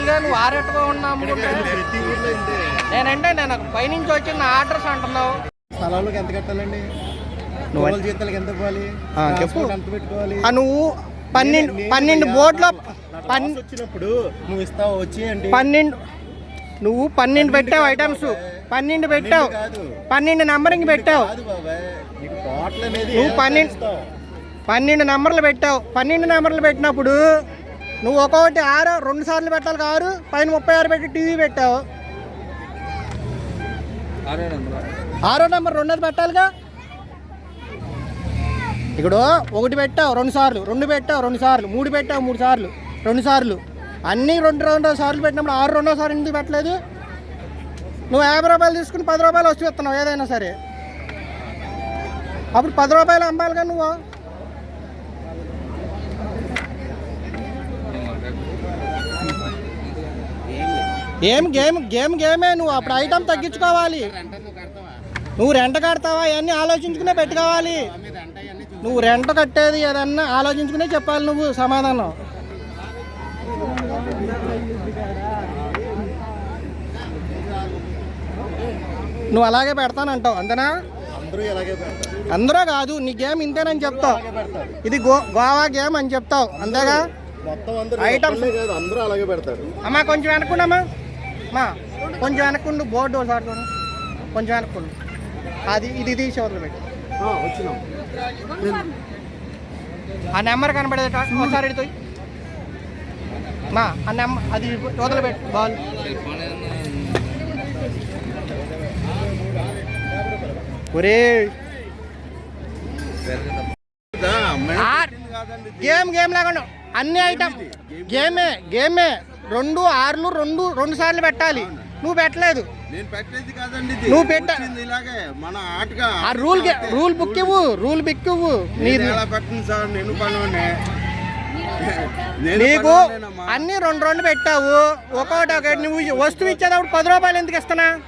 నువ్వు ఆరెట్టుగా ఉన్నా నేనంటే నేను పైనుంచి వచ్చిన ఆర్డర్స్ అంటున్నావు. స్థలాలకు ఎంత కట్టాలండి? నువ్వు జీతాలకు ఎంత ఇవ్వాలి? చెప్పు. ఎంత పెట్టుకోవాలి? నువ్వు పన్నెండు నేను- పన్నెండు నేను బోర్డులో వచ్చినప్పుడు నువ్వు ఇస్తావు? వచ్చి అంటే పన్నెండు నువ్వు పన్నెండు పెట్టావు ఐటమ్స్ పన్నెండు పెట్టావు. పన్నెండు నంబరింగ్ పెట్టావు. నువ్వు పన్నెండు-? పన్నెండు నెంబర్లు పెట్టావు. పన్నెండు నెంబర్లు పెట్టినప్పుడు నువ్వు ఒక్కొక్కటి ఆరు రెండు సార్లు పెట్టాలి ఆరు పైన ముప్పై ఆరు పెట్టి టీవీ పెట్టావు. ఆరో నెంబర్. రెండోది పెట్టాలిగా? ఇక్కడ ఒకటి పెట్టావు రెండు సార్లు. రెండు పెట్టావు రెండు సార్లు. మూడు పెట్టావు మూడు సార్లు. రెండు సార్లు. అన్నీ రెండు రెండు సార్లు పెట్టినప్పుడు ఆరు రెండో సార్లు ఎందుకు పెట్టలేదు? నువ్వు యాభై రూపాయలు తీసుకుని పది రూపాయలు వచ్చి ఇస్తున్నావు ఏదైనా సరే. అప్పుడు పది రూపాయలు అమ్మాలిగా నువ్వు? గేమ్ గేమ్ గేమ్ గేమే నువ్వు అప్పుడు ఐటమ్ తగ్గించుకోవాలి. నువ్వు రెంట కడతావా అవన్నీ ఆలోచించుకునే పెట్టుకోవాలి. నువ్వు రెంట కట్టేది ఏదన్నా ఆలోచించుకునే చెప్పాలి నువ్వు సమాధానం. నువ్వు అలాగే పెడతానంటావు అంతేనా? అందరూ కాదు నీ గేమ్ ఇంతేనని చెప్తావు. ఇది గో గోవా గేమ్ అని చెప్తావు అంతేగా? మొత్తం అందరూ అలాగే పెడతారు. అమ్మా కొంచెం వెనక్కుండమ్మా. మా కొంచెం వెనక్కుండు బోర్డు ఒకసారి కొంచెం వెనక్కుండు. అది ఇది తీసి వదిలి పెట్టి ఆ, వచ్చినాం. ఆ నెంబర్ కనబడేట ఒకసారి తోయ్. మా ఆ నెంబర్ అది వదిలిపెట్టు బాల్. ఒరే గేమ్ గేమ్ లాగా అన్ని ఐటమ్. గేమే గేమే. రెండు ఆర్లు రెండు రెండు సార్లు పెట్టాలి. నువ్వు పెట్టలేదు. నువ్వు పెట్ట- ఆ రూల్ రూల్ బుక్ ఇవ్వు రూల్ బుక్ ఇవ్వు. నీకు. అన్ని రెండు రెండు పెట్టావు. ఒక్కొక్కటి ఒకటి నువ్వు వస్తువు ఇచ్చేటప్పుడు పది రూపాయలు ఎందుకు ఇస్తున్నా?